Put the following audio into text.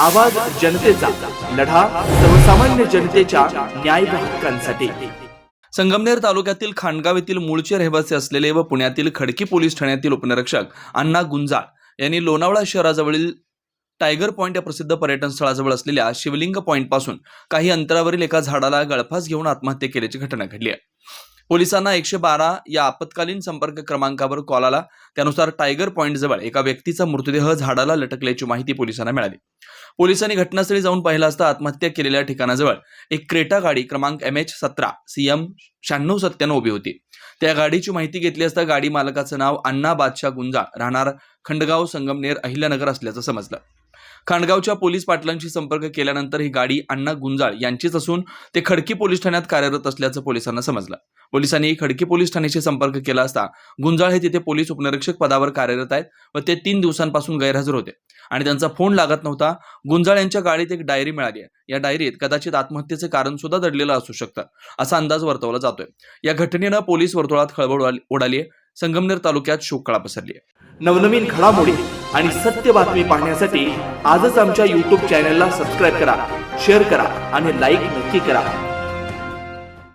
आवाज जनतेचा लढा सर्वसामान्य जनतेच्या न्याय हक्कांसाठी. संगमनेर तालुक्यातील खांडगाव येथील मूळचे रहिवासी असलेले व पुण्यातील खडकी पोलीस ठाण्यातील उपनिरीक्षक अण्णा गुंजाळ यांनी लोणावळा शहराजवळील टायगर पॉईंट या प्रसिद्ध पर्यटन स्थळाजवळ असलेल्या शिवलिंग पॉईंटपासून काही अंतरावरील एका झाडाला गळफास घेऊन आत्महत्या केल्याची घटना घडली आहे. पोलिसांना एकशे बारा या आपत्कालीन संपर्क क्रमांकावर कॉल आला. त्यानुसार टायगर पॉईंट जवळ एका व्यक्तीचा मृतदेह झाडाला लटकल्याची माहिती पोलिसांना मिळाली. पोलिसांनी घटनास्थळी जाऊन पाहिलं असता आत्महत्या केलेल्या ठिकाणाजवळ एक क्रेटा गाडी क्रमांक एम एच सतरा सी एम शहाण्णव सत्त्याण्णव उभी होती. त्या गाडीची माहिती घेतली असता गाडी मालकाचं नाव अण्णा बादशाह गुंजाळ राहणार खंडगाव संगमनेर अहिल्यानगर असल्याचं समजलं. खांडगावच्या पोलीस पाटलांशी संपर्क केल्यानंतर ही गाडी अण्णा गुंजाळ यांचीच असून ते खडकी पोलीस ठाण्यात कार्यरत असल्याचं पोलिसांना समजलं. पोलिसांनी खडकी पोलीस ठाण्याशी संपर्क केला असता गुंजाळ हे तिथे पोलीस उपनिरीक्षक पदावर कार्यरत आहेत व ते तीन दिवसांपासून गैरहजर होते. आणि त्यांचा फोन लागत नव्हता. गुंजाळ यांच्या गाडीत एक डायरी मिळाली आहे. या डायरीत कदाचित आत्महत्येचे कारण सुद्धा दडलेलं असू शकतं असा अंदाज वर्तवला जातोय. या घटनेनं पोलीस वर्तुळात खळबळ उडाली- आहे. संगमनेर तालुक्यात शोककळा पसरली आहे. नवनवीन घडामोडी आणि सत्य बातमी पाहण्यासाठी आजच आमच्या युट्यूब चॅनलला सबस्क्राईब करा शेअर करा आणि लाईक नक्की करा.